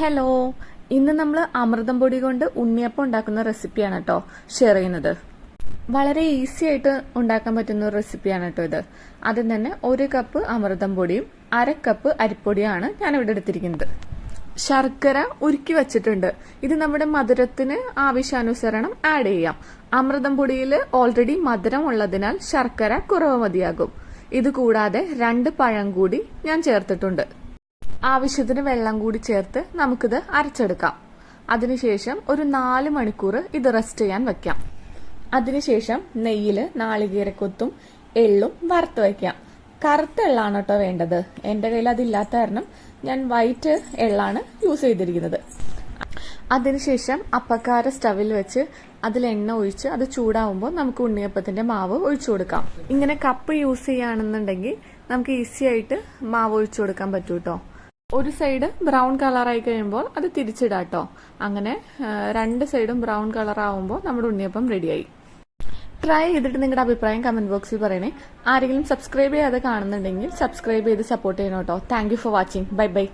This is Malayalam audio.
ഹലോ. ഇന്ന് നമ്മൾ അമൃതം പൊടി കൊണ്ട് ഉണ്ണിയപ്പം ഉണ്ടാക്കുന്ന റെസിപ്പിയാണ് കേട്ടോ ഷെയർ ചെയ്യുന്നത്. വളരെ ഈസി ആയിട്ട് ഉണ്ടാക്കാൻ പറ്റുന്ന ഒരു റെസിപ്പിയാണ് കേട്ടോ ഇത്. ആദ്യം തന്നെ ഒരു കപ്പ് അമൃതം പൊടിയും അര കപ്പ് അരിപ്പൊടിയാണ് ഞാൻ ഇവിടെ എടുത്തിരിക്കുന്നത്. ശർക്കര ഉരുക്കി വെച്ചിട്ടുണ്ട്. ഇത് നമ്മുടെ മധുരത്തിന് ആവശ്യാനുസരണം ആഡ് ചെയ്യാം. അമൃതം പൊടിയിൽ ഓൾറെഡി മധുരം ഉള്ളതിനാൽ ശർക്കര കുറവ് മതിയാകും. ഇത് കൂടാതെ രണ്ട് പഴം കൂടി ഞാൻ ചേർത്തിട്ടുണ്ട്. ആവശ്യത്തിന് വെള്ളം കൂടി ചേർത്ത് നമുക്കിത് അരച്ചെടുക്കാം. അതിനുശേഷം ഒരു നാല് മണിക്കൂർ ഇത് റെസ്റ്റ് ചെയ്യാൻ വെക്കാം അതിനുശേഷം നെയ്യിൽ നാളികേരക്കൊത്തും എള്ളും വറുത്ത് വയ്ക്കാം. കറുത്ത എള്ളാണ് കേട്ടോ വേണ്ടത്. എന്റെ കയ്യിൽ അതില്ലാത്ത കാരണം ഞാൻ വൈറ്റ് എള്ളാണ് യൂസ് ചെയ്തിരിക്കുന്നത്. അതിനുശേഷം അപ്പക്കാര സ്റ്റവിൽ വെച്ച് അതിൽ എണ്ണ ഒഴിച്ച് അത് ചൂടാവുമ്പോൾ നമുക്ക് ഉണ്ണിയപ്പത്തിന്റെ മാവ് ഒഴിച്ചു കൊടുക്കാം. ഇങ്ങനെ കപ്പ് യൂസ് ചെയ്യുകയാണെന്നുണ്ടെങ്കിൽ നമുക്ക് ഈസി ആയിട്ട് മാവ് ഒഴിച്ചു കൊടുക്കാൻ പറ്റൂ കേട്ടോ ഒരു സൈഡ് ബ്രൗൺ കളറായി കഴിയുമ്പോൾ അത് തിരിച്ചിടാം കേട്ടോ അങ്ങനെ രണ്ട് സൈഡും ബ്രൗൺ കളർ ആവുമ്പോൾ നമ്മുടെ ഉണ്ണിയപ്പം റെഡിയായി ട്രൈ ചെയ്തിട്ട് നിങ്ങളുടെ അഭിപ്രായം കമന്റ് ബോക്സിൽ പറയണേ. ആരെങ്കിലും സബ്സ്ക്രൈബ് ചെയ്യാതെ കാണുന്നുണ്ടെങ്കിൽ സബ്സ്ക്രൈബ് ചെയ്ത് സപ്പോർട്ട് ചെയ്യണം കേട്ടോ. Thank for watching bye bye